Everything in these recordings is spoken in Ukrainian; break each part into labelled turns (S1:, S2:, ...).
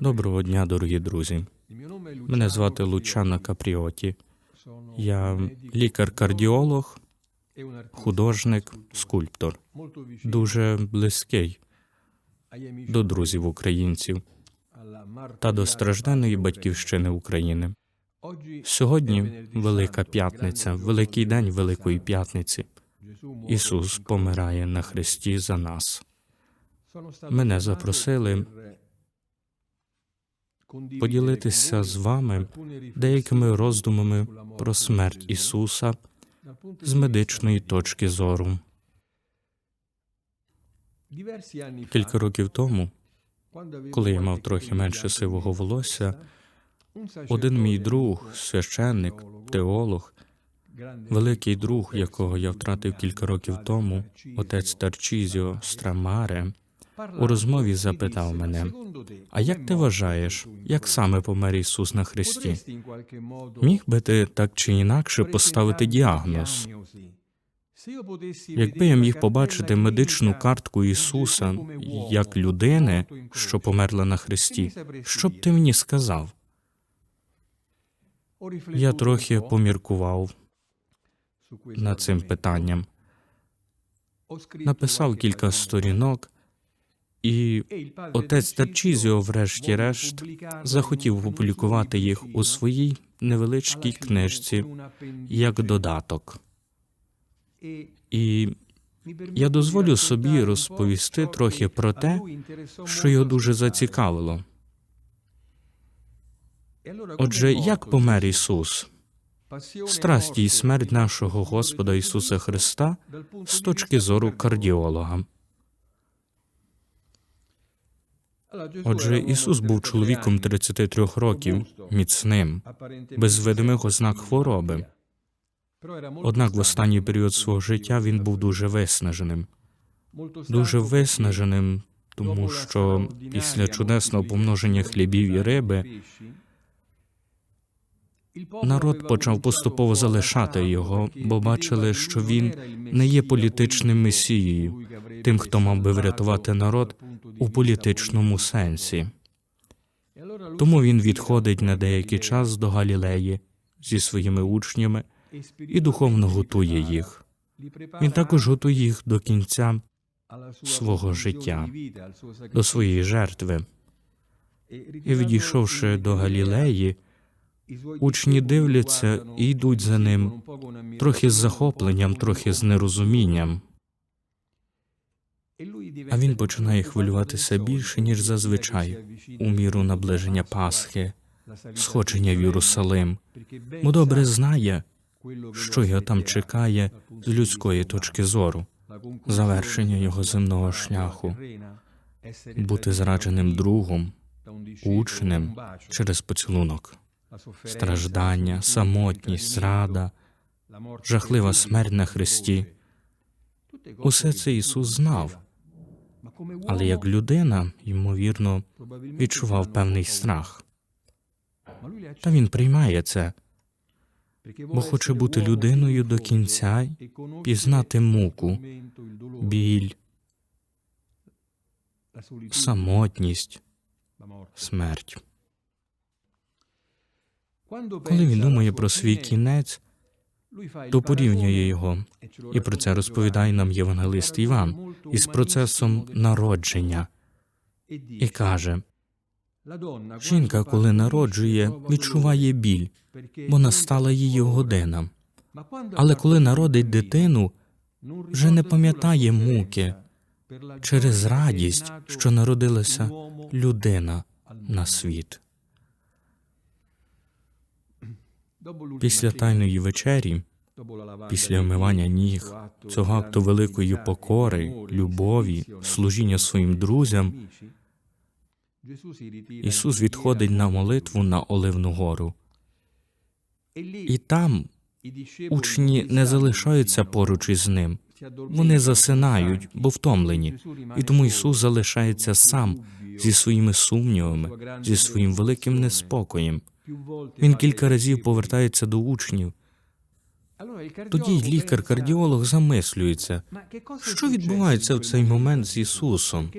S1: Доброго дня, дорогі друзі. Мене звати Лучана Капріоті. Я лікар-кардіолог, художник, скульптор. Дуже близький до друзів українців та до стражденної батьківщини України. Сьогодні Велика П'ятниця, Великий день Великої П'ятниці. Ісус помирає на хресті за нас. Мене запросили поділитися з вами деякими роздумами про смерть Ісуса з медичної точки зору. Кілька років тому, коли я мав трохи менше сивого волосся, один мій друг, священник, теолог, великий друг, якого я втратив кілька років тому, отець Тарчізіо Страмаре, у розмові запитав мене: А як ти вважаєш, як саме помер Ісус на Христі? Міг би ти так чи інакше поставити діагноз? Якби я міг побачити медичну картку Ісуса як людини, що померла на Христі, що б ти мені сказав? Я трохи поміркував над цим питанням, написав кілька сторінок, і отець Тарчізіо, врешті-решт, захотів опублікувати їх у своїй невеличкій книжці як додаток. І я дозволю собі розповісти трохи про те, що його дуже зацікавило. Отже, як помер Ісус? Страсті і смерть нашого Господа Ісуса Христа з точки зору кардіолога. Отже, Ісус був чоловіком 33 років, міцним, без видимих ознак хвороби. Однак в останній період свого життя він був дуже виснаженим. Дуже виснаженим, тому що після чудесного помноження хлібів і риби народ почав поступово залишати його, бо бачили, що він не є політичним месією, тим, хто мав би врятувати народ у політичному сенсі. Тому він відходить на деякий час до Галілеї зі своїми учнями і духовно готує їх. Він також готує їх до кінця свого життя, до своєї жертви. І відійшовши до Галілеї, учні дивляться і йдуть за ним трохи з захопленням, трохи з нерозумінням. А він починає хвилюватися більше, ніж зазвичай, у міру наближення Пасхи, сходження в Єрусалим, бо добре знає, що його там чекає з людської точки зору, завершення його земного шляху, бути зрадженим другом, учнем через поцілунок, страждання, самотність, зрада, жахлива смерть на Христі. Усе це Ісус знав, але як людина, ймовірно, відчував певний страх. Та він приймає це, бо хоче бути людиною до кінця, пізнати муку, біль, самотність, смерть. Коли він думає про свій кінець, то порівнює його, і про це розповідає нам євангелист Іван із процесом народження і каже: жінка, коли народжує, відчуває біль, бо настала її година. Але коли народить дитину, вже не пам'ятає муки через радість, що народилася людина на світ. Після тайної вечері, після омивання ніг, цього акту великої покори, любові, служіння своїм друзям, Ісус відходить на молитву на Оливну гору. І там учні не залишаються поруч із ним. Вони засинають, бо втомлені, і тому Ісус залишається сам зі своїми сумнівами, зі своїм великим неспокоєм. Він кілька разів повертається до учнів. Тоді лікар-кардіолог замислюється, що відбувається в цей момент з Ісусом.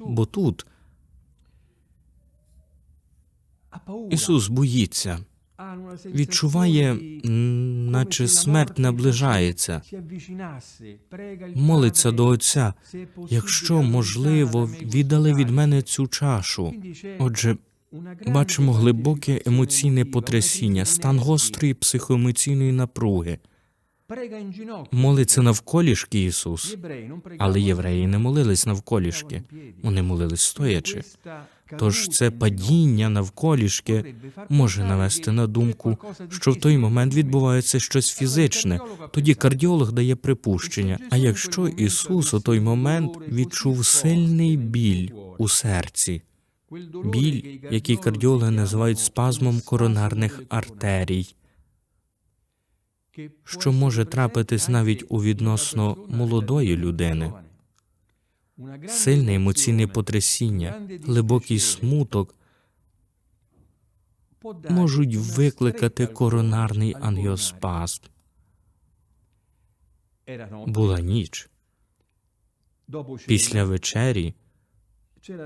S1: Бо тут Ісус боїться, відчуває, наче смерть наближається, молиться до Отця. Якщо можливо, віддали від мене цю чашу. Отже, бачимо глибоке емоційне потрясіння, стан гострої психоемоційної напруги. Молиться навколішки Ісус, але євреї не молились навколішки, вони молились стоячи. Тож це падіння навколішки може навести на думку, що в той момент відбувається щось фізичне. Тоді кардіолог дає припущення. А якщо Ісус у той момент відчув сильний біль у серці, біль, який кардіологи називають спазмом коронарних артерій, що може трапитись навіть у відносно молодої людини. Сильне емоційне потрясіння, глибокий смуток можуть викликати коронарний ангіоспазм. Була ніч. Після вечері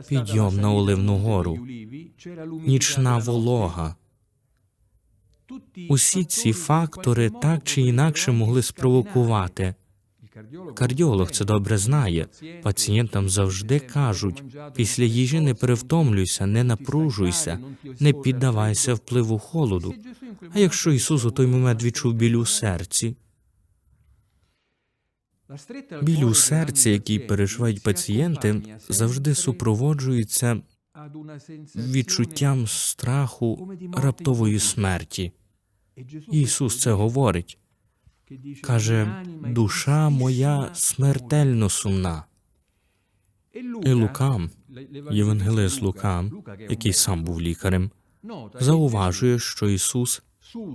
S2: підйом на Оливну гору,
S1: нічна волога. Усі ці фактори так чи інакше могли спровокувати. Кардіолог це добре знає. Пацієнтам завжди кажуть: після їжі не перевтомлюйся, не напружуйся, не піддавайся впливу холоду. А якщо Ісус у той момент відчув біль у серці, біль у серці, який переживають пацієнти, завжди супроводжується відчуттям страху раптової смерті. Ісус це говорить. Каже, душа моя смертельно сумна. І Лука, євангелист Лука, який сам був лікарем, зауважує, що Ісус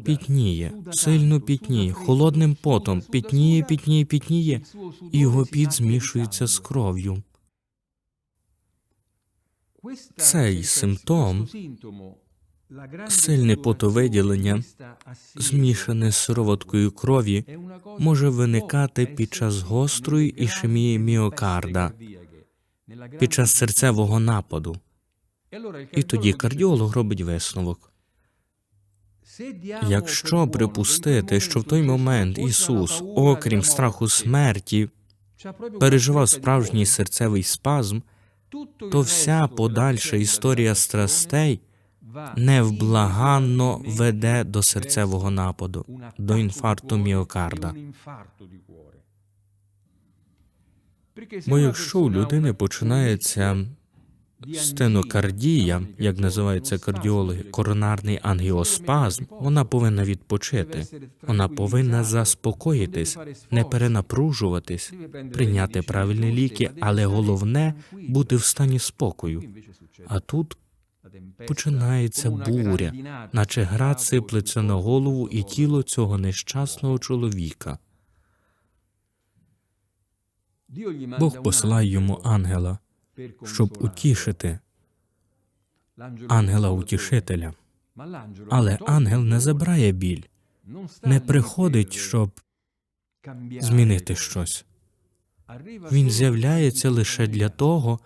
S1: пітніє, сильно пітніє, холодним потом, пітніє, пітніє, пітніє, і його піт змішується з кров'ю.
S2: Цей симптом,
S1: Сильне потовиділення, змішане з сироваткою крові, може виникати під час гострої ішемії міокарда, під час серцевого нападу. І тоді кардіолог робить висновок. Якщо припустити, що в той момент Ісус, окрім страху смерті, переживав справжній серцевий спазм, то вся подальша історія страстей невблаганно веде до серцевого нападу, до інфаркту міокарда. Бо якщо у людини починається стенокардія, як називаються кардіологи, коронарний ангіоспазм, вона повинна відпочити. Вона повинна заспокоїтись, не перенапружуватись, прийняти правильні ліки, але головне бути в стані спокою. А тут починається буря, наче град сиплеться на голову і тіло цього нещасного чоловіка. Бог посилає йому ангела, щоб утішити ангела утішителя. Але ангел не забирає біль, не приходить, щоб змінити щось. Він з'являється лише для того,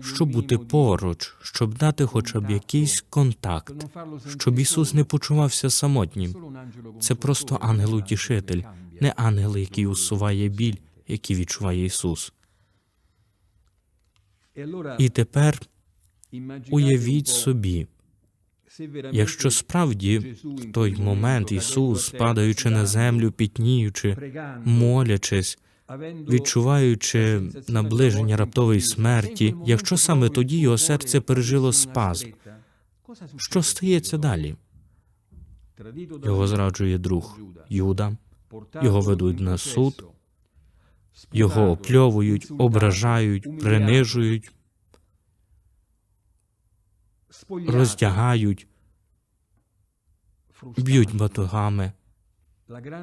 S1: щоб бути поруч, щоб дати хоча б якийсь контакт, щоб Ісус не почувався самотнім. Це просто ангел-утішитель, не ангел, який усуває біль, який відчуває Ісус. І тепер уявіть собі, якщо справді в той момент Ісус, падаючи на землю, пітніючи, молячись, відчуваючи наближення раптової смерті, якщо саме тоді його серце пережило спазм, що стається далі? Його зраджує друг Юда, його ведуть на суд, його опльовують, ображають, принижують, роздягають, б'ють батогами,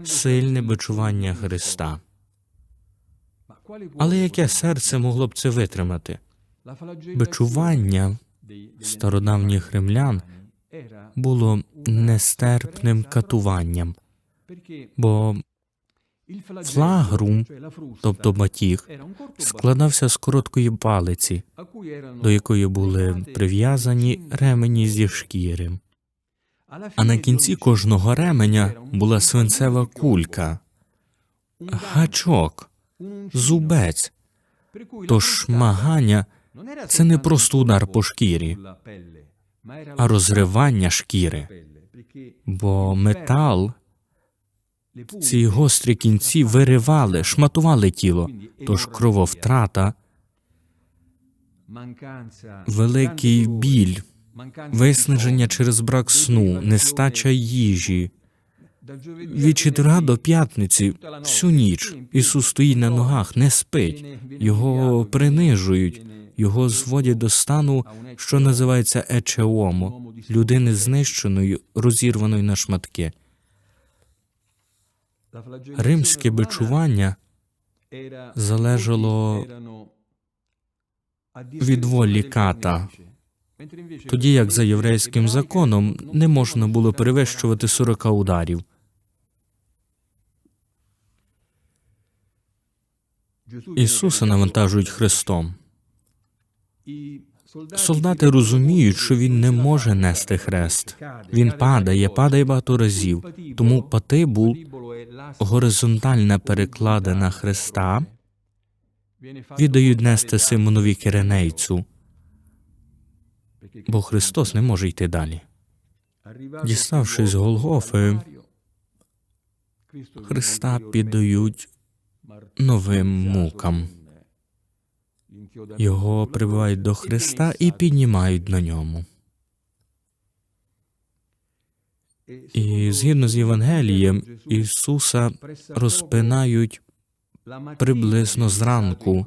S1: сильне бичування Христа. Але яке серце могло б це витримати? Бичування стародавніх римлян було нестерпним катуванням, бо флагрум, тобто батіг, складався з короткої палиці, до якої були прив'язані ремені зі шкіри. А на кінці кожного ременя була свинцева кулька, гачок, зубець. Тож шмагання це не просто удар по шкірі, а розривання шкіри. Бо метал, ці гострі кінці виривали, шматували тіло, тож крововтрата, великий біль, виснаження через брак сну, нестача їжі. Від четверга до п'ятниці всю ніч Ісус стоїть на ногах, не спить, його принижують, його зводять до стану, що називається ечеомо, людини знищеної, розірваної на шматки. Римське бичування залежало від волі ката, тоді як за єврейським законом не можна було перевищувати 40 ударів. Ісуса навантажують хрестом. Солдати розуміють, що він не може нести хрест. Він падає, падає багато разів. Тому патибул, горизонтальна перекладина хреста, віддають нести Симонові Киренейцю, бо Христос не може йти далі. Діставшись з Голгофи, Христа піддають новим мукам. Його прибивають до Христа і піднімають на ньому. І згідно з Євангелієм, Ісуса розпинають приблизно зранку,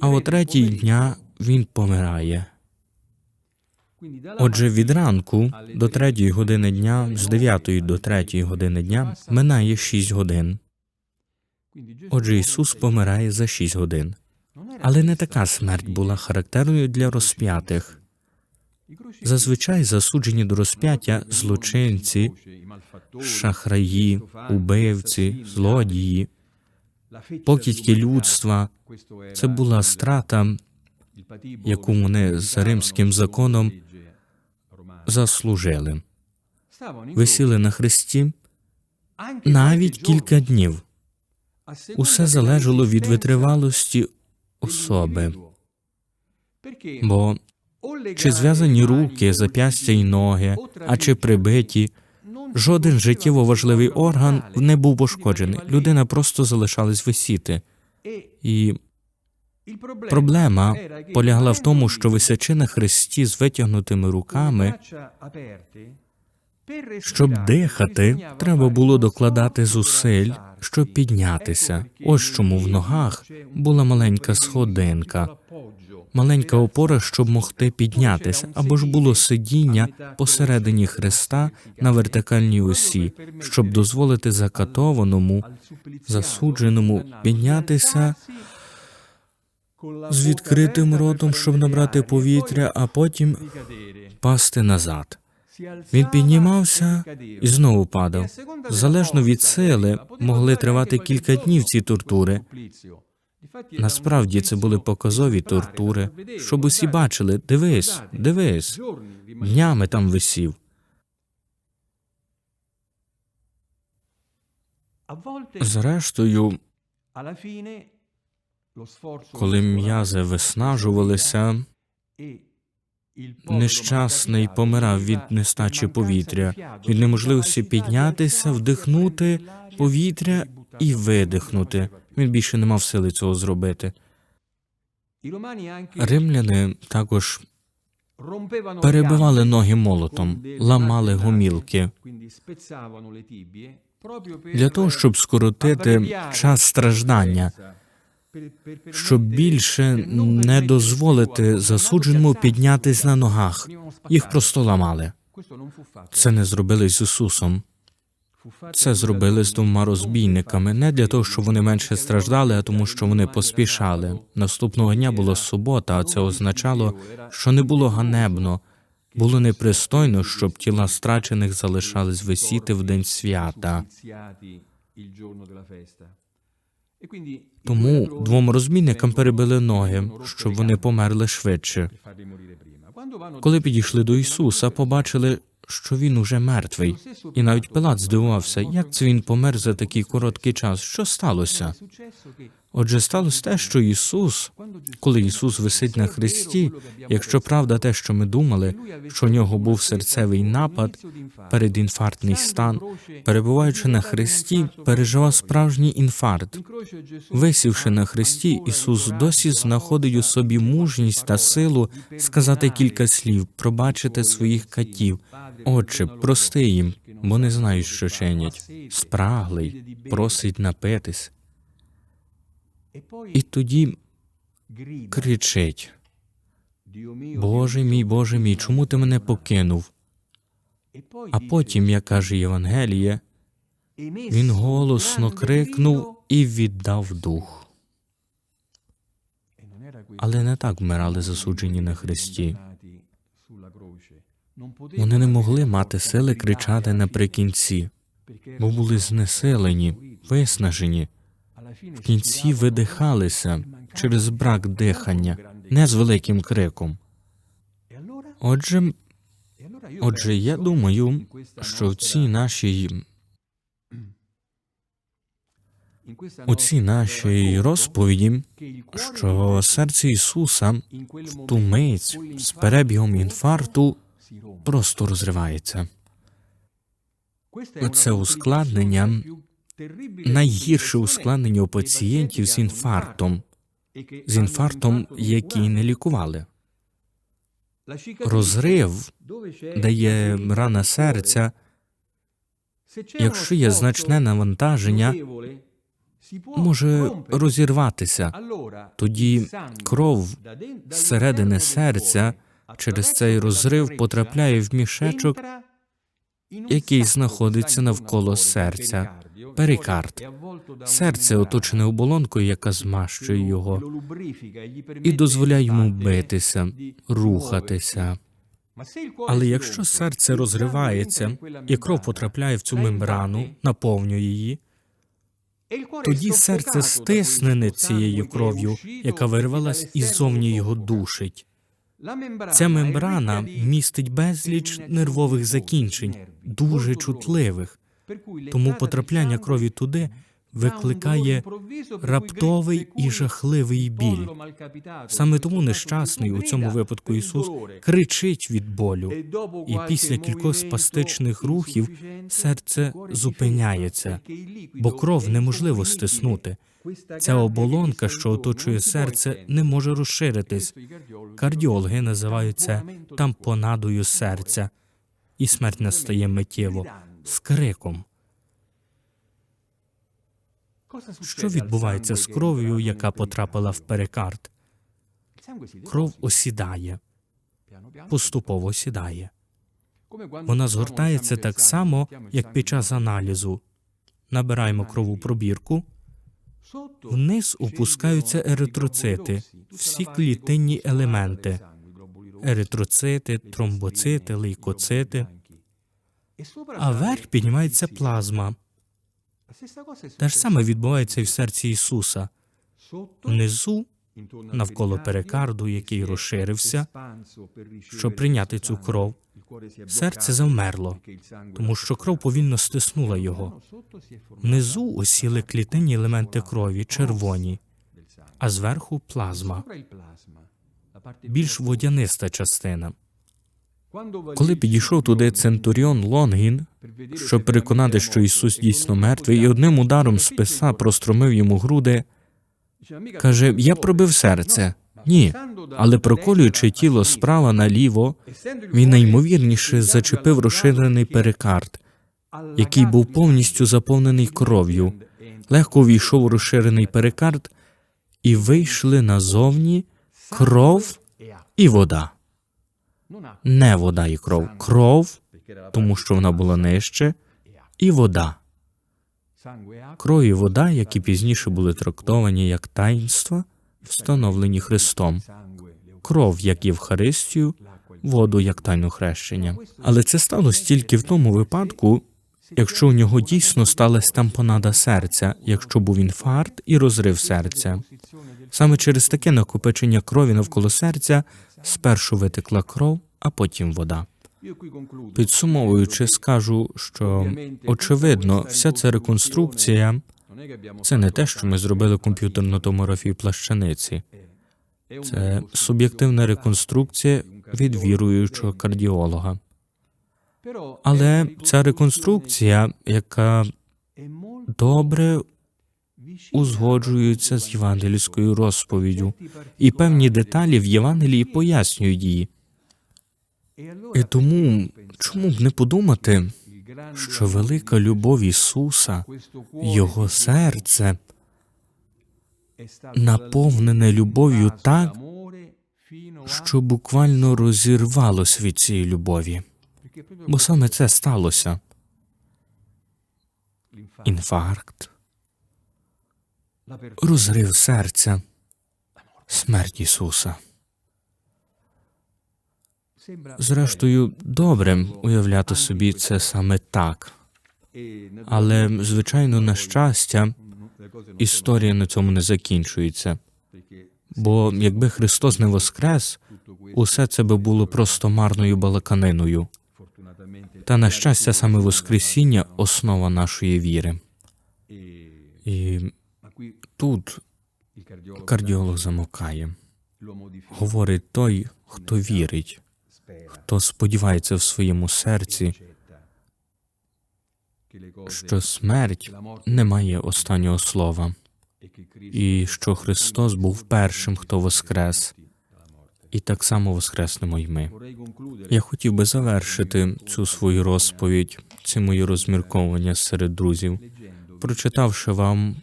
S1: а о третій дня Він помирає. Отже, від ранку до третьої години дня, з дев'ятої до третьої години дня, минає шість годин. Отже, Ісус помирає за шість годин. Але не така смерть була характерною для розп'ятих. Зазвичай засуджені до розп'яття злочинці, шахраї, убивці, злодії, покидьки людства. Це була страта, яку вони за римським законом заслужили. Висіли на хресті навіть кілька днів. Усе залежало від витривалості особи. Бо чи зв'язані руки, зап'ястя й ноги, а чи прибиті, жоден життєво важливий орган не був пошкоджений. Людина просто залишалась висіти. І проблема полягла в тому, що висячи на хресті з витягнутими руками, щоб дихати, треба було докладати зусиль, щоб піднятися. Ось чому в ногах була маленька сходинка, маленька опора, щоб могти піднятися, або ж було сидіння посередині хреста на вертикальній осі, щоб дозволити закатованому, засудженому піднятися з відкритим ротом, щоб набрати повітря, а потім пасти назад. Він піднімався і знову падав. Залежно від сили, могли тривати кілька днів ці тортури. Насправді це були показові тортури, щоб усі бачили: дивись, дивись, днями там висів. Зрештою, коли м'язи виснажувалися, нещасний помирав від нестачі повітря, від неможливості піднятися, вдихнути повітря і видихнути. Він більше не мав сили цього зробити. Римляни також перебивали ноги молотом, ламали гомілки для того, щоб скоротити час страждання, щоб більше не дозволити засудженому піднятись на ногах. Їх просто ламали. Це не зробили з Ісусом. Це зробили з двома розбійниками не для того, щоб вони менше страждали, а тому, що вони поспішали. Наступного дня була субота, а це означало, що не було ганебно, було непристойно, щоб тіла страчених залишались висіти в день свята. Тому двом розмінникам перебили ноги, щоб вони померли швидше. Коли підійшли до Ісуса, побачили, що він уже мертвий. І навіть Пилат здивувався, як це він помер за такий короткий час. Що сталося? Отже, сталося те, що Ісус, коли Ісус висить на хресті, якщо правда те, що ми думали, що у нього був серцевий напад, передінфарктний стан, перебуваючи на хресті, переживав справжній інфаркт. Висівши на хресті, Ісус досі знаходить у собі мужність та силу сказати кілька слів, пробачити своїх катів. Отче, прости їм, бо не знають, що чинять. Спраглий, просить напитись. І тоді кричить: Боже мій, Боже мій, чому ти мене покинув? А потім, як каже Євангеліє, він голосно крикнув і віддав дух. Але не так вмирали засуджені на хресті. Вони не могли мати сили кричати наприкінці, бо були знесилені, виснажені. В кінці видихалися через брак дихання, не з великим криком. Отже, отже, я думаю, що в цій нашій у цій нашій розповіді, що серце Ісуса в ту мить з перебігом інфаркту просто розривається. Це ускладнення найгірше ускладнення у пацієнтів з інфарктом, з інфарктом, який не лікували. Розрив, де є рана серця, якщо є значне навантаження, може розірватися. Тоді кров зсередини серця через цей розрив потрапляє в мішечок, який знаходиться навколо серця, перикард. Серце оточене оболонкою, яка змащує його, і дозволяє йому битися, рухатися. Але якщо серце розривається і кров потрапляє в цю мембрану, наповнює її, тоді серце стиснене цією кров'ю, яка вирвалась і зовні його душить. Ця мембрана містить безліч нервових закінчень, дуже чутливих. Тому потрапляння крові туди викликає раптовий і жахливий біль. Саме тому нещасний у цьому випадку Ісус кричить від болю, і після кількох спастичних рухів серце зупиняється, бо кров неможливо стиснути. Ця оболонка, що оточує серце, не може розширитись. Кардіологи називають це тампонадою серця, і смерть настає миттєво з криком. Що відбувається з кров'ю, яка потрапила в перикард? Кров осідає, поступово осідає. Вона згортається так само, як під час аналізу. Набираємо крову пробірку, вниз опускаються еритроцити, всі клітинні елементи, еритроцити, тромбоцити, лейкоцити, а вверх піднімається плазма. Те ж саме відбувається і в серці Ісуса. Внизу, навколо перикарду, який розширився, щоб прийняти цю кров, серце завмерло, тому що кров повільно стиснула його. Внизу осіли клітинні елементи крові, червоні, а зверху плазма, більш водяниста частина. Коли підійшов туди центуріон Лонгін, щоб переконати, що Ісус дійсно мертвий, і одним ударом списа простромив йому груди, каже: Я пробив серце. Ні, але проколюючи тіло справа наліво, він найімовірніше зачепив розширений перикард, який був повністю заповнений кров'ю. Легко увійшов у розширений перикард, і вийшли назовні кров і вода. Не вода і кров, кров, тому що вона була нижче, і вода. Кров і вода, які пізніше були трактовані як таїнства, встановлені Христом, кров як Євхаристію, воду як тайну хрещення. Але це сталося тільки в тому випадку, якщо у нього дійсно сталася тампонада серця, якщо був інфаркт і розрив серця. Саме через таке накопичення крові навколо серця спершу витекла кров, а потім вода. Підсумовуючи, скажу, що очевидно, вся ця реконструкція це не те, що ми зробили комп'ютерну томографію плащаниці. Це суб'єктивна реконструкція від віруючого кардіолога. Але ця реконструкція, яка добре узгоджується з євангельською розповіддю, і певні деталі в Євангелії пояснюють її. І тому чому б не подумати, що велика любов Ісуса, Його серце наповнене любов'ю так, що буквально розірвалось від цієї любові. Бо саме це сталося. Інфаркт, розрив серця, смерть Ісуса. Зрештою, добре уявляти собі це саме так. Але, звичайно, на щастя, історія на цьому не закінчується. Бо якби Христос не воскрес, усе це би було просто марною балаканиною. Та на щастя, саме Воскресіння основа нашої віри. І тут кардіолог замовкає. Говорить той, хто вірить, хто сподівається в своєму серці, що смерть не має останнього слова, і що Христос був першим, хто воскрес, і так само воскреснемо й ми. Я хотів би завершити цю свою розповідь, ці мої розмірковання серед друзів, прочитавши вам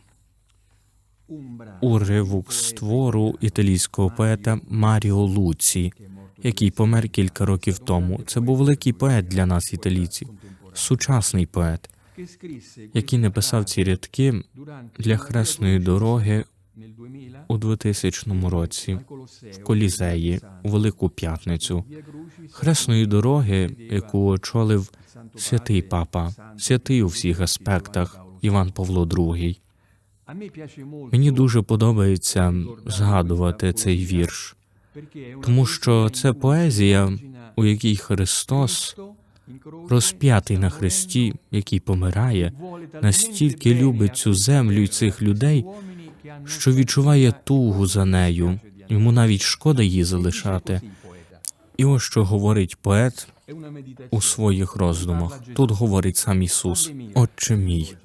S1: уривок з твору італійського поета Маріо Луці, який помер кілька років тому. Це був великий поет для нас, італійців, сучасний поет, який написав ці рядки для хресної дороги у 2000 році в Колізеї у Велику П'ятницю, хресної дороги, яку очолив святий папа, святий у всіх аспектах Іван Павло II. Мені дуже подобається згадувати цей вірш, тому що це поезія, у якій Христос, розп'ятий на хресті, який помирає, настільки любить цю землю і цих людей, що відчуває тугу за нею. Йому навіть шкода її залишати. І ось що говорить поет у своїх роздумах. Тут говорить сам Ісус, Отче мій.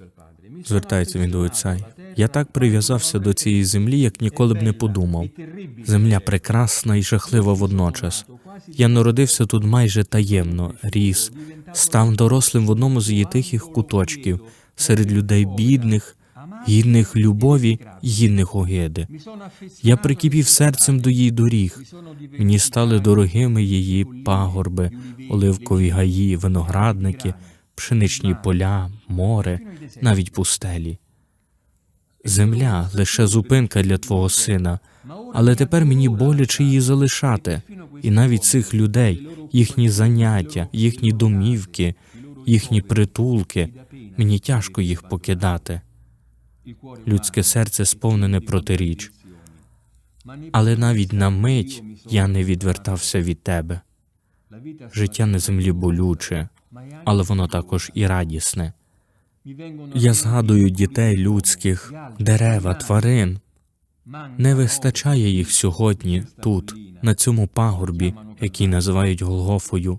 S1: Звертається він до Отця. Я так прив'язався до цієї землі, як ніколи б не подумав. Земля прекрасна і жахлива водночас. Я народився тут майже таємно, ріс, став дорослим в одному з її тихих куточків, серед людей бідних, гідних любові, гідних огиди. Я прикипів серцем до її доріг. Мені стали дорогими її пагорби, оливкові гаї, виноградники, пшеничні поля, море, навіть пустелі. Земля лише зупинка для твого сина, але тепер мені боляче її залишати, і навіть цих людей, їхні заняття, їхні домівки, їхні притулки, мені тяжко їх покидати. Людське серце сповнене протиріч, але навіть на мить я не відвертався від тебе. Життя на землі болюче, але воно також і радісне. Я згадую дітей людських, дерева, тварин. Не вистачає їх сьогодні тут, на цьому пагорбі, який називають Голгофою,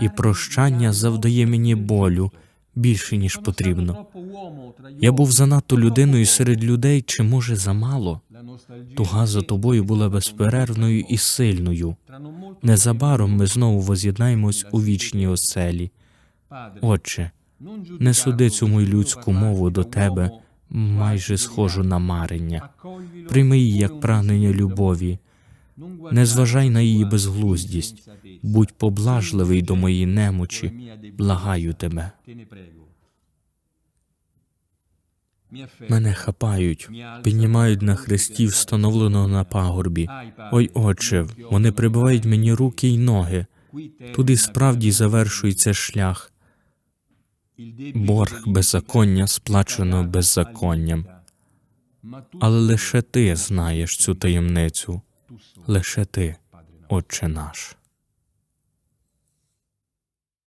S1: і прощання завдає мені болю більше ніж потрібно. Я був занадто людиною серед людей, чи може замало? Туга за тобою була безперервною і сильною. Незабаром ми знову воз'єднаємось у вічній оселі. Отче, не суди цю мою людську мову до тебе, майже схожу на марення. Прийми її як прагнення любові, не зважай на її безглуздість, будь поблажливий до моєї немочі, благаю тебе. Мене хапають, піднімають на хресті, встановленого на пагорбі. Ой, отче, вони прибивають мені руки й ноги. Туди справді завершується шлях. Борг беззаконня сплачено беззаконням. Але лише ти знаєш цю таємницю, лише ти, Отче наш.